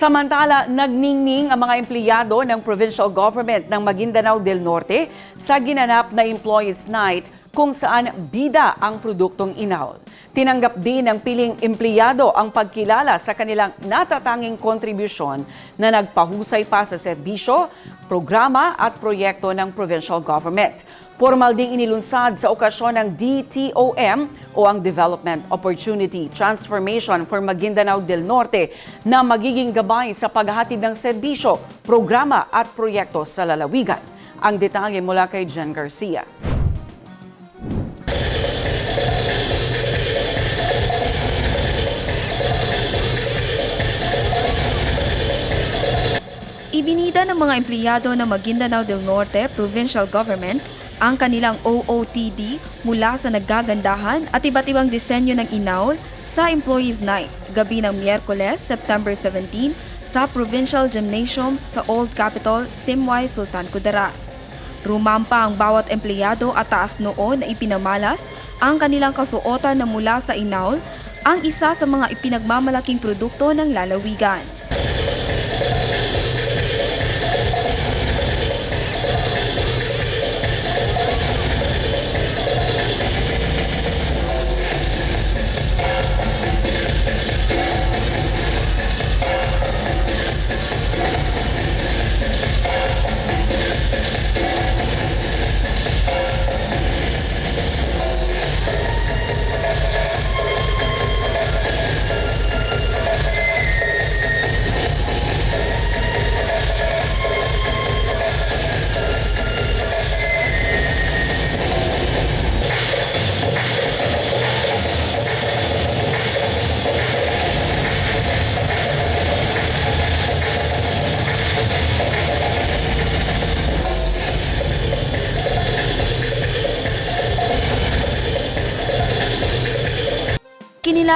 Samantala, nagningning ang mga empleyado ng provincial government ng Maguindanao del Norte sa ginanap na Employees Night kung saan bida ang produktong inaw. Tinanggap din ng piling empleyado ang pagkilala sa kanilang natatanging kontribusyon na nagpahusay pa sa serbisyo, programa at proyekto ng provincial government. Formal ding inilunsad sa okasyon ng DTOM o ang Development Opportunity Transformation for Maguindanao del Norte na magiging gabay sa paghahatid ng serbisyo, programa at proyekto sa lalawigan. Ang detalye mula kay Jen Garcia. Ibinida ng mga empleyado ng Maguindanao del Norte Provincial Government ang kanilang OOTD mula sa nagagandahan at iba't ibang disenyo ng inawl sa Employees Night, gabi ng Miyerkules, September 17, sa Provincial Gymnasium sa Old Capital, Simway, Sultan Kudarat. Rumampa ang bawat empleyado at taas noon na ipinamalas ang kanilang kasuotan na mula sa inawl, ang isa sa mga ipinagmamalaking produkto ng lalawigan.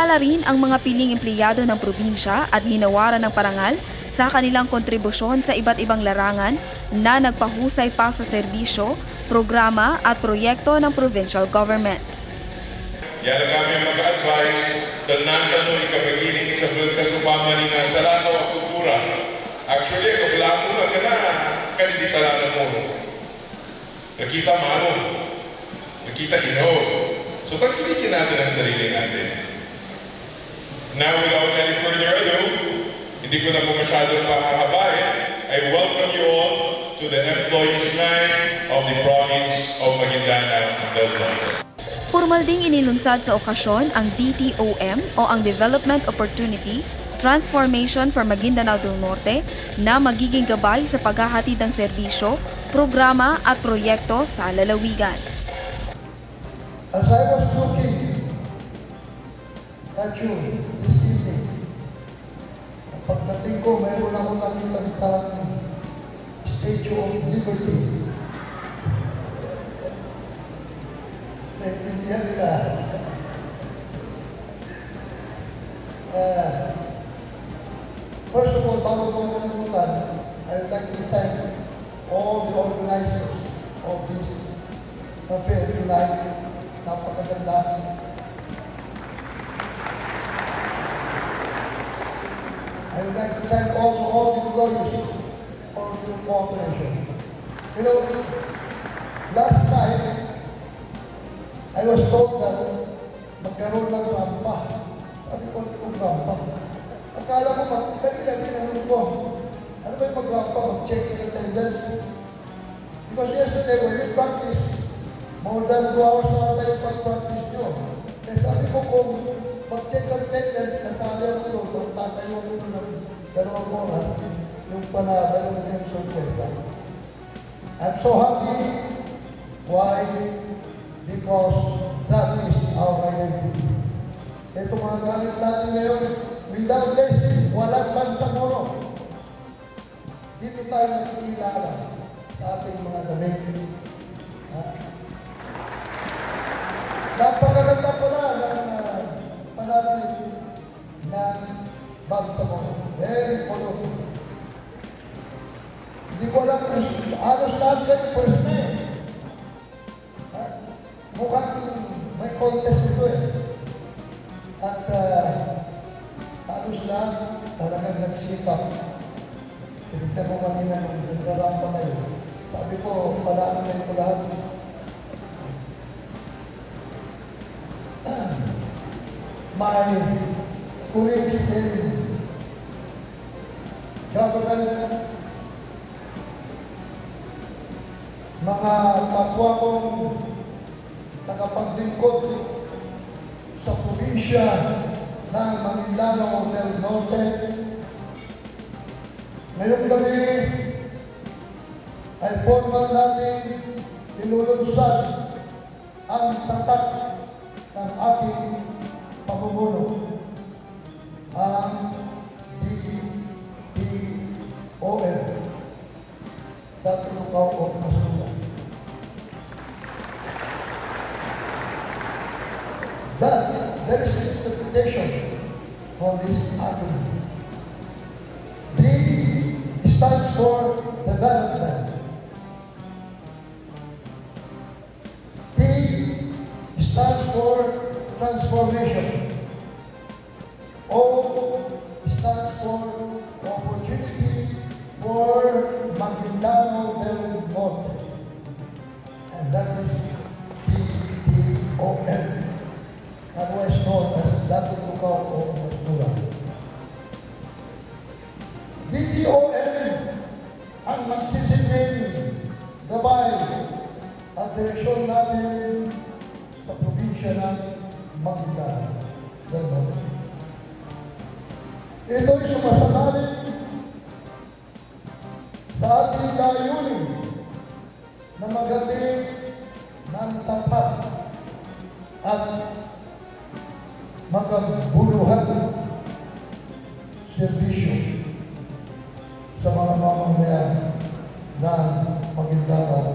Kinilala rin ang mga piling empleyado ng probinsya at ginawaran ng parangal sa kanilang kontribusyon sa iba't ibang larangan na nagpahusay pa sa serbisyo, programa at proyekto ng provincial government. Yara kami mag-advise dahil nandano ikapagiling sa kasupama ni na sa lato at kultura. Actually, kabila mo na ka na, kanidita na mo. Nakita mano, nakita ino. So, tagkilikin natin ang sarili natin. Now, without any further ado, hindi ko na po masyadong pahahabain, I welcome you all to the Employees Night of the Province of Maguindanao del Norte. Formal ding inilunsad sa okasyon ang DTOM o ang Development Opportunity Transformation for Maguindanao del Norte na magiging gabay sa paghahatid ng serbisyo, programa at proyekto sa lalawigan. As I was looking at you this evening, ang pagdating ko, mayroon ako nakita ng Statue of Liberty. Naintindihan nila. Uh, first of all, bago ko kalimutan, I would like to thank all the organizers of this affair tonight. Napakaganda. I would like to thank also all the employees for your cooperation. You know, last night, I was told that magkaroon ng rampa. Sabi ko, ano yung rampa? Akala ko, mag, kanina tinanong ko, ano ba yung mag-rampa, mag-check in attendance? Because yesterday, when we practiced, more than two hours na tayo pag-practice nyo. Kaya sabi ko kung mag-check ang attendance, kasali ako doon, kung tatayo ko ng dalawang oras, yung pala dalawang yung sorpresa. I'm so happy. Why? Because that is our identity. Ito mga gamit natin ngayon, without this, walang bansa moro. Dito tayo nakikilala sa ating mga damit. Lahat kayo first name. Ha? Mukhang may contest ito eh. At uh, halos lahat talagang nagsikap. Tinignan ko kanina nung nagrarampa kayo. Sabi ko, palalo na ito lahat. My colleagues in mga kapwa kong tagapaglingkod sa probinsya ng Maguindanao del Norte. Ngayong gabi ay formal natin inulunsad ang tatak ng ating pamumuno. Ang DTOL. Dati Lukaw o Masula. There is interpretation on this argument. D stands for development. T stands for transformation. O stands for opportunity for Maguindanao del Norte. And that is DTON otherwise known as Dato Lukaw o Masnura. DTOM ang magsisilbing gabay at direksyon natin sa probinsya ng Maguindanao. Ito'y sumasalalin sa ating layunin na magaling ng tapat at magabuluhan serbisyo sa mga mamamayan ng Maguindanao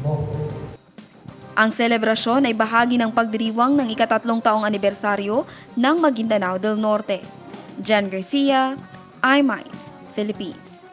Norte. Ang selebrasyon ay bahagi ng pagdiriwang ng ikatatlong taong anibersaryo ng Maguindanao del Norte. Jan Garcia, iMinds, Philippines.